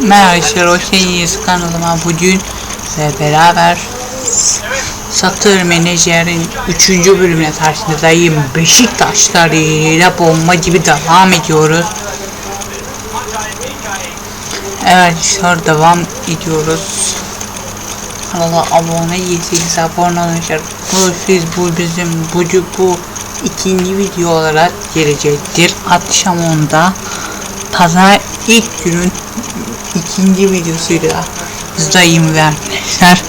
Merhaba arkadaşlar, kanalıma. Bugün ve beraber Satır Menajer'in 3. bölümüne karşınızdayım. Beşiktaşlarıyla bomba gibi devam ediyoruz. Evet arkadaşlar devam ediyoruz. Kanala abone değilseniz abone olun. Bu siz bu bizim bu bu ikinci video olarak gelecektir. Akşam 10'da pazar ilk günün ikinci videosuyla buradayım ve arkadaşlar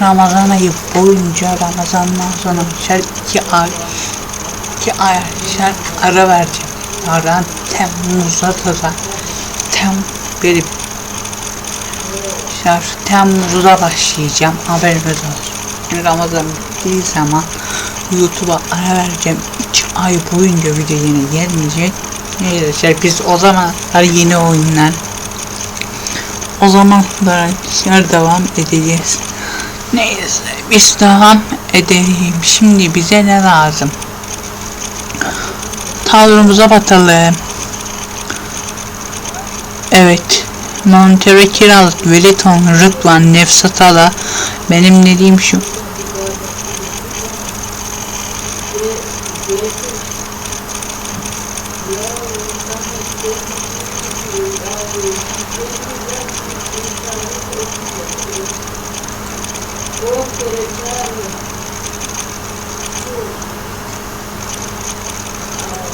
Ramazan ayı boyunca Ramazan'dan sonra arkadaşlar iki ay iki ay arkadaşlar ara vereceğim. Aradan Temmuz'a kadar tem böyle arkadaşlar Temmuz'da başlayacağım haberiniz olsun. Ramazan bittiği zaman YouTube'a ara vereceğim. 2 ay boyunca video yine gelmeyecek. Arkadaşlar biz o zamanlar yeni oyunlar o zaman arkadaşlar devam edeceğiz. Neyse biz devam edelim. Şimdi bize ne lazım? Tavrımıza bakalım. Evet. Montere kiralık Veliton Rıdvan Nefsat Ala benim dediğim şu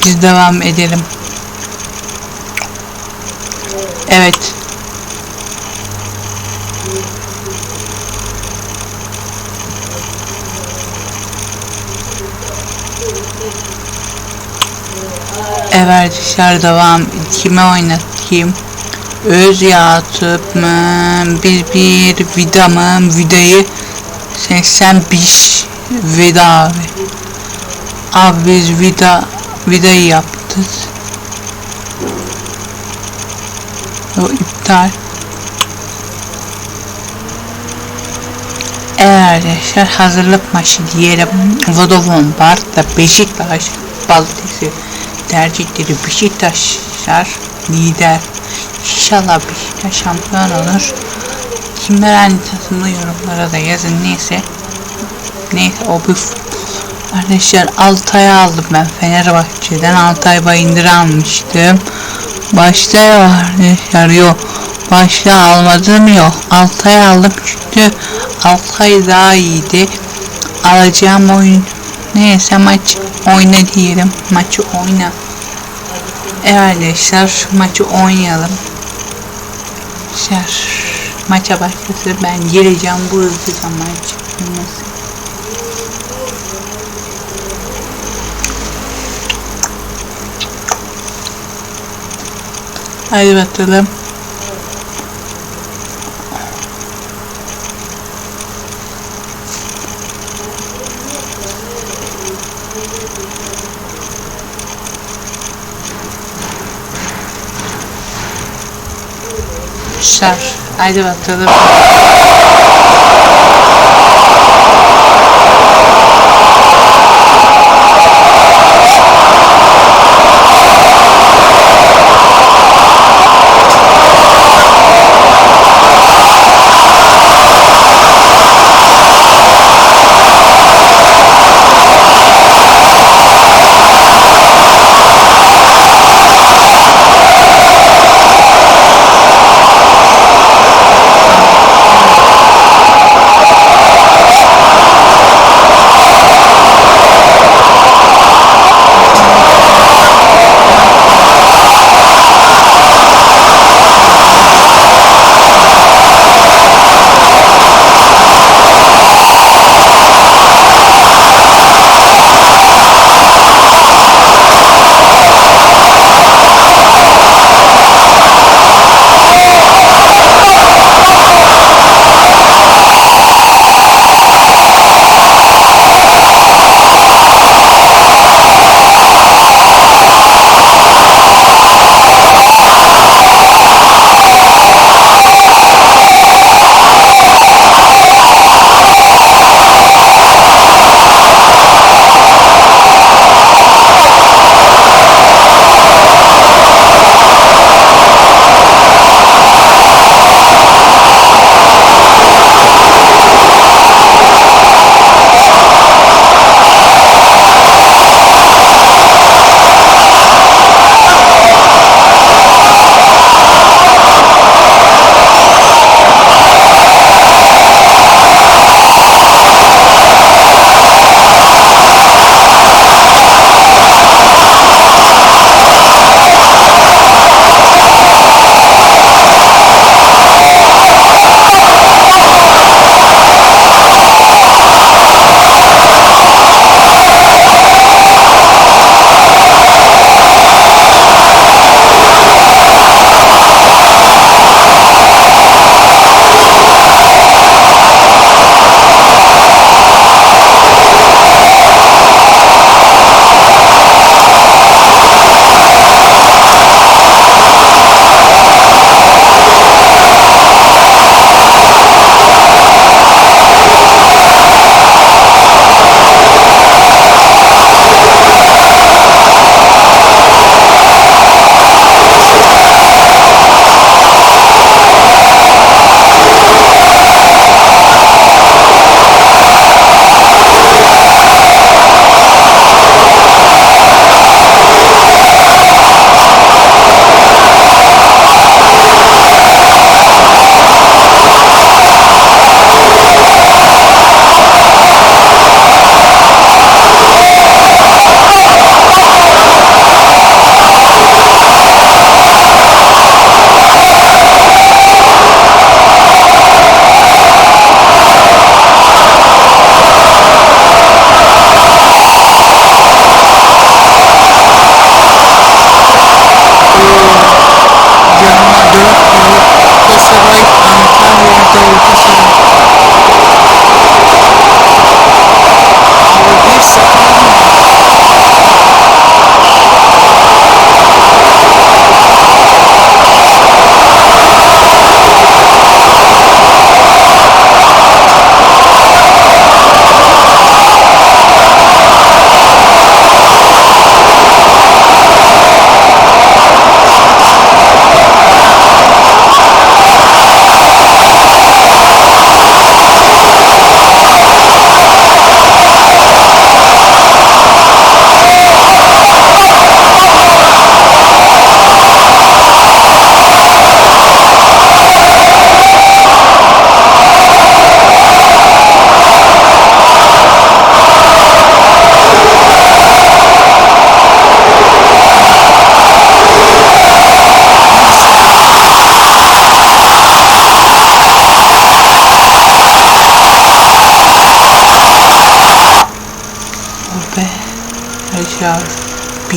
Biz devam edelim. Evet. Evet dışarı devam. Kime oynatayım? Öz yatıp mı? Bir bir vida mı? Vidayı 85 vida abi. Abi biz vida vidayı yaptık. O iptal. Evet arkadaşlar hazırlık maçı diyelim. Vodafone Bart'ta Beşiktaş Balıkesir tercihleri Beşiktaşlar lider. İnşallah Beşiktaş şampiyon olur. Kimler aynı takımlı yorumlara da yazın neyse. Neyse o bir Arkadaşlar Altay'ı aldım ben Fenerbahçe'den Altay Bayındır'ı almıştım. Başta arkadaşlar yok. Başta almadım yok. Altay aldım çünkü Altay daha iyiydi. Alacağım oyun neyse maç oyna diyelim. Maçı oyna. Evet arkadaşlar maçı oynayalım. Arkadaşlar maça başlasın ben gireceğim bu hızlı maç. Nasıl? Hadi bakalım. Hadi bakalım. orta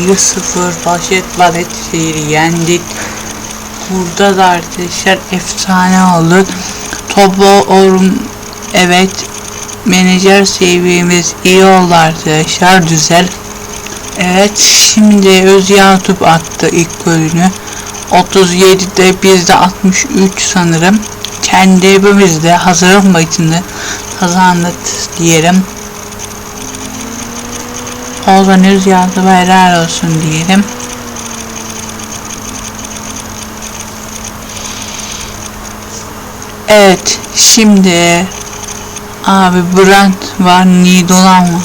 1-0 Başet Etşehir'i yendik. Burada da arkadaşlar efsane oldu. Topu orum evet menajer seviyemiz iyi oldu arkadaşlar güzel. Evet şimdi Öz Yakup attı ilk golünü. 37'de biz de 63 sanırım. Kendi evimizde hazırlık maçını kazandık diyelim. Ozan Özyağı helal olsun diyelim. Evet şimdi abi Brand var Nidolan var.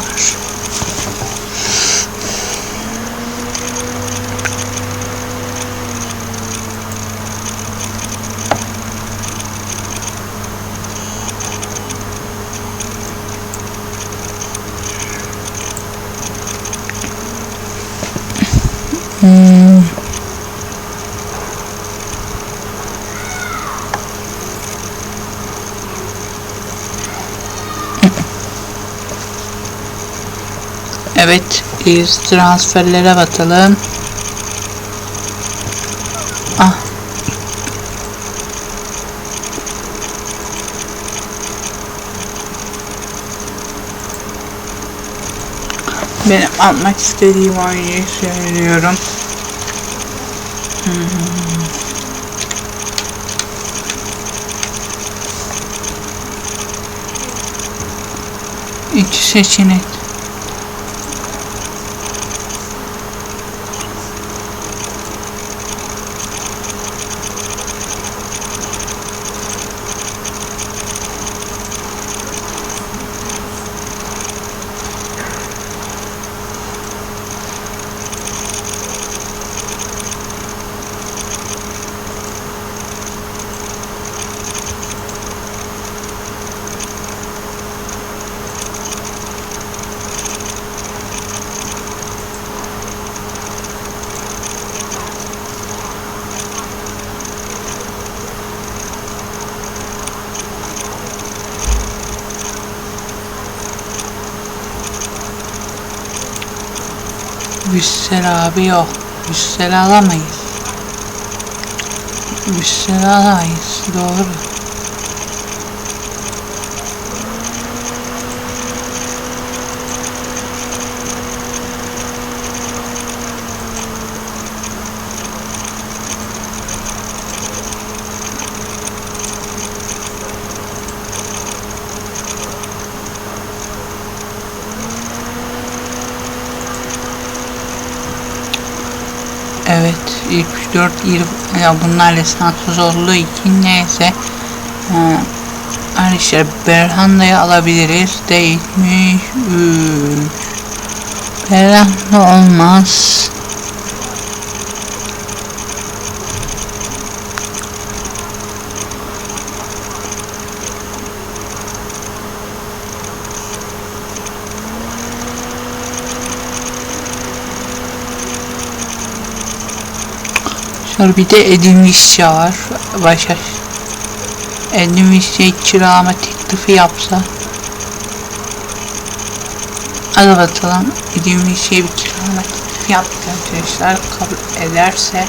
Hmm. Biz transferlere bakalım. Ah. Benim almak istediğim oyuncuyu söylüyorum. Hmm. İki seçenek. Yüksel abi yok. Yüksel alamayız. Yüksel alamayız. Doğru. Evet ilk 4 il ya bunlar lisanssız olduğu için neyse ee, Arkadaşlar Berhanda'yı alabiliriz değilmiş Berhanda olmaz Sonra bir de Edin Visca var. Başka Edin Visca'yı kiralama teklifi yapsa. Hadi bakalım. Edin Visca'yı bir kiralama teklifi yaptık arkadaşlar. Kabul ederse.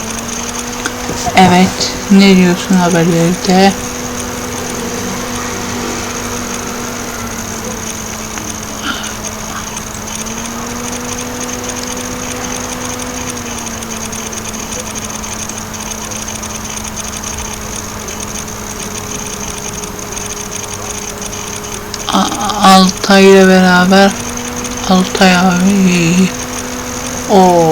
Evet. Ne diyorsun haberlerde? Altay ile beraber Altay abi o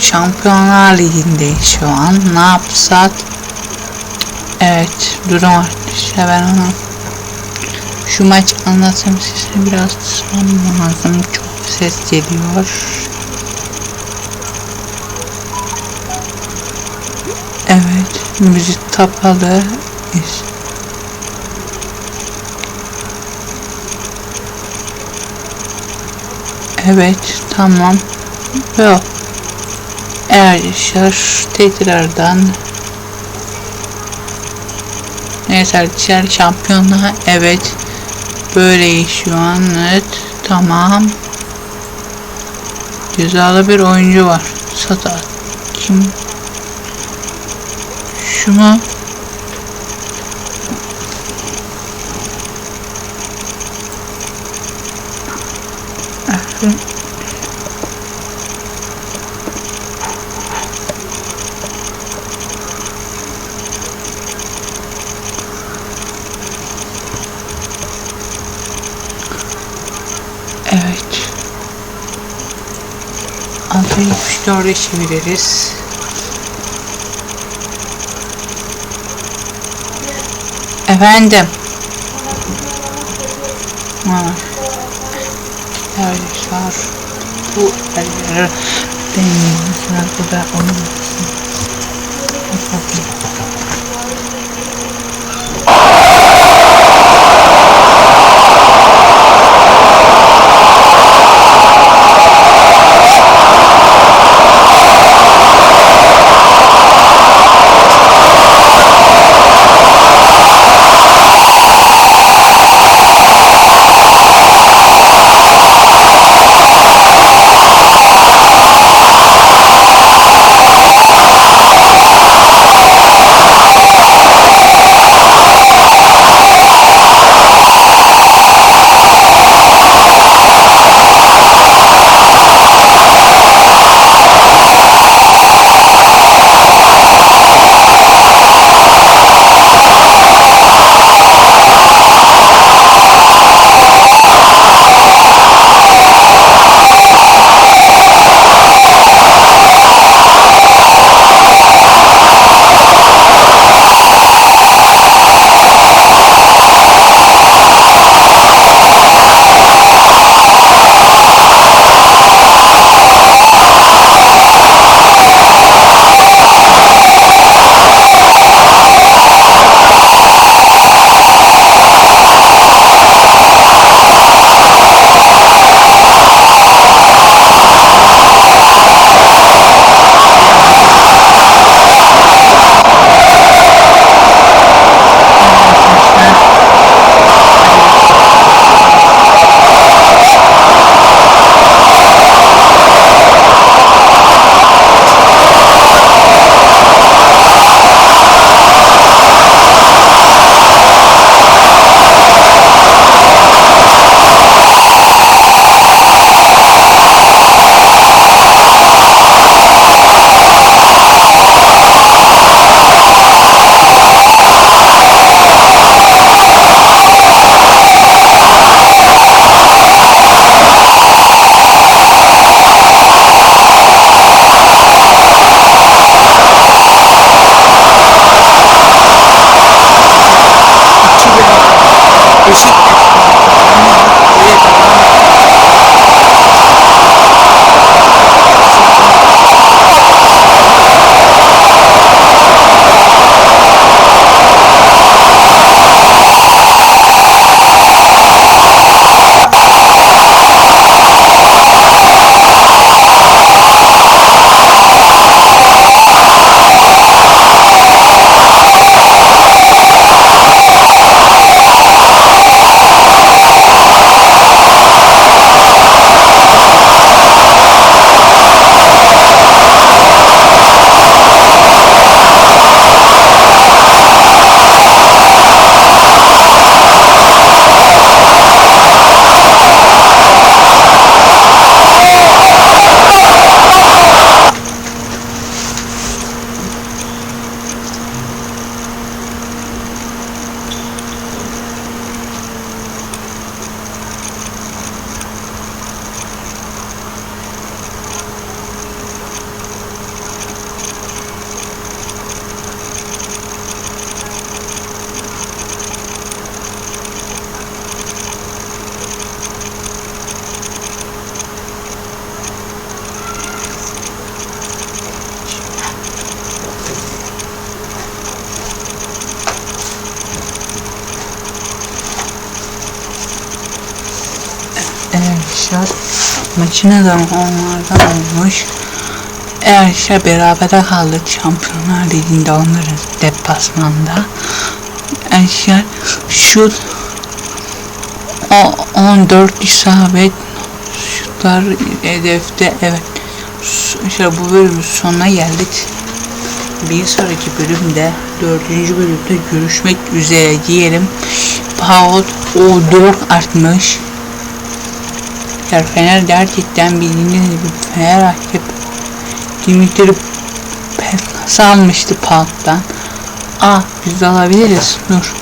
Şampiyonlar Ligi'nde şu an ne yapsak? Evet durum var işte ben onu şu maç anlatsam size biraz tutmam lazım çok ses geliyor. Evet müzik kapalı Evet tamam. Yok. Arkadaşlar tekrardan Neyse arkadaşlar şampiyonluğa evet. Böyle şu an evet. Tamam. Cezalı bir oyuncu var. Sata Kim? Şu mu Evet. Evet. 674'e çeviririz. Efendim. Ha. Arkadaşlar bu elleri deneyimizden kadar onun Maçına da onlardan olmuş. Eğer işte berabere kaldık Şampiyonlar Ligi'nde onların deplasmanda. Eğer şu o 14 isabet şutlar hedefte evet işte bu bölümün sonuna geldik. Bir sonraki bölümde dördüncü bölümde görüşmek üzere diyelim. Paul o 4 artmış. Ya Fener gerçekten bildiğiniz gibi Fener rakip Dimitri Pelkas almıştı Paul'dan. Aa biz de alabiliriz. Dur.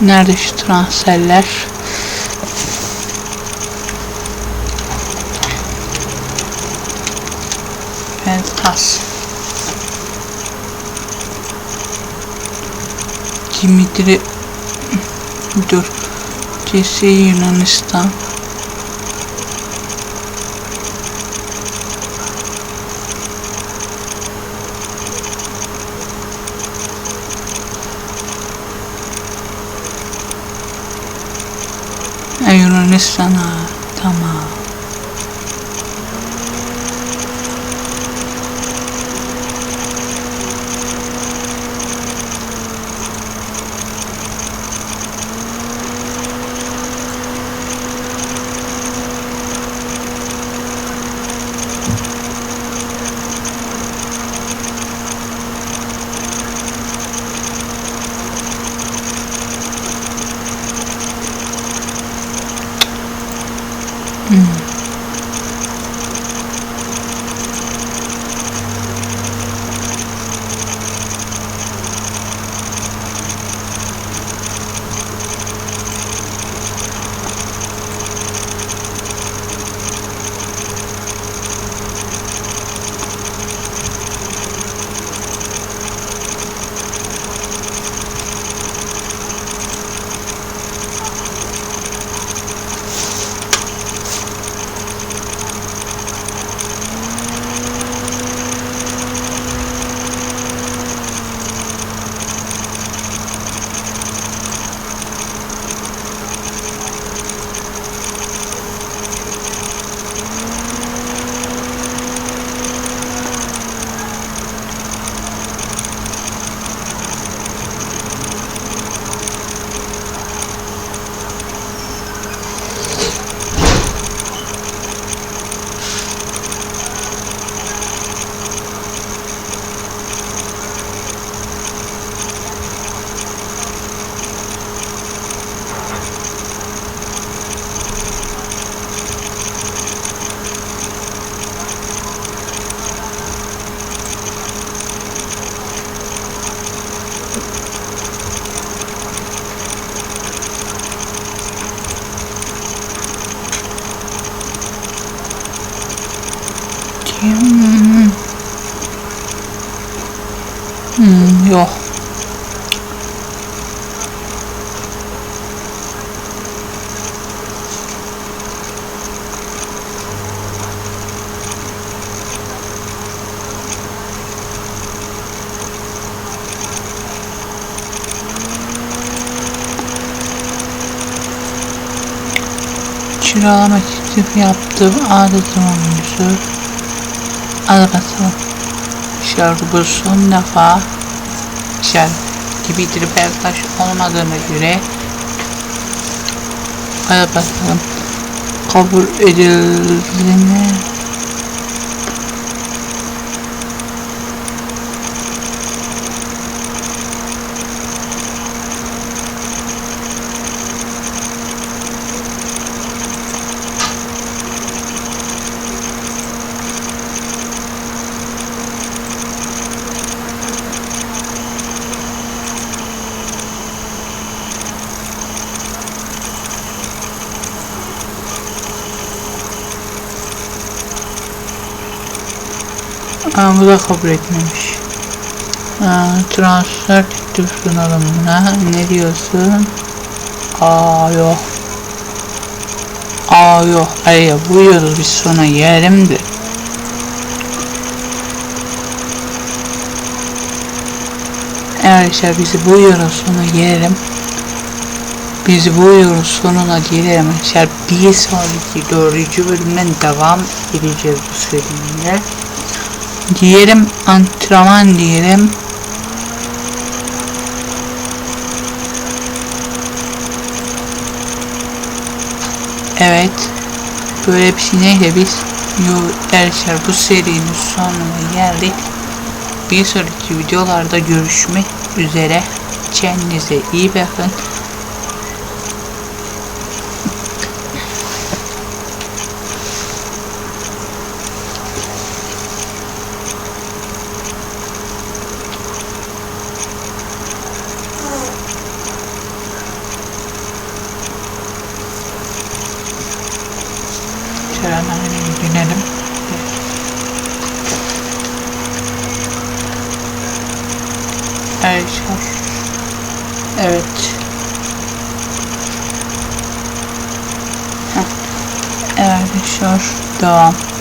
Nerede şu transferler? Pelkas. Dimitri Dur. CS Yunanistan. Yunanistan ha. Tamam. Kiralama teklifi yaptım. Adetim oyuncusu. Al bakalım. Şarkı son defa şarkı gibi Beltaş olmadığına göre Hadi bakalım kabul edildi Aa, bu da kabul etmemiş. Aa, transfer teklif sunalım buna. Ne diyorsun? Aa yok. Aa yok. Hayır buyuruz biz sonra yiyelim de. İşte bizi buyuruz sonra yiyelim. Biz bu yolun sonuna diyelim arkadaşlar. Bir sonraki dördüncü bölümden devam edeceğiz bu serüvene. Diyelim antrenman diyelim. Evet. Böyle bir şey neyle biz arkadaşlar bu serinin sonuna geldik. Bir sonraki videolarda görüşmek üzere. Kendinize iyi bakın. Evet. Evet. Arkadaşlar devam.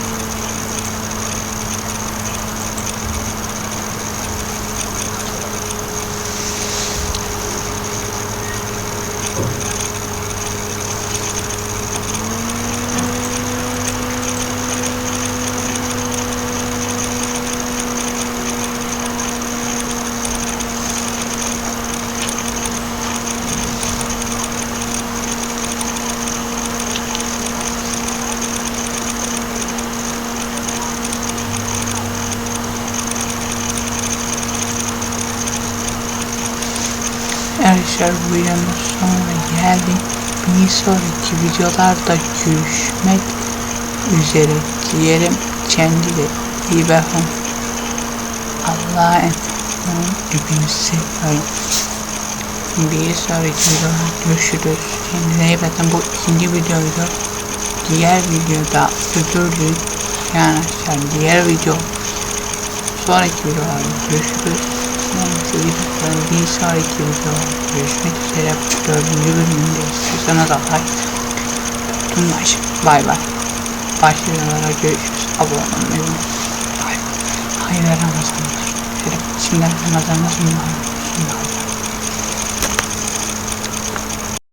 Arkadaşlar bu videonun sonuna geldik. Bir sonraki videolarda görüşmek üzere diyelim. Kendinize iyi bakın. Allah'a emanet olun. Hepinizi seviyorum. Bir sonraki videoda görüşürüz. Kendinize iyi bakın. Bu ikinci videoydu. Diğer videoda ödüllü yani arkadaşlar diğer video sonraki videolarda görüşürüz. Kendinize iyi Bir sonraki videoda görüşmek üzere. Dördüncü bölümünde istiyorsanız like tutun. Bay bay. Başka videolara görüşürüz. Abone olmayı unutmayın. Hayırlı Ramazanlar. Şimdiden Ramazanlar sunumlar.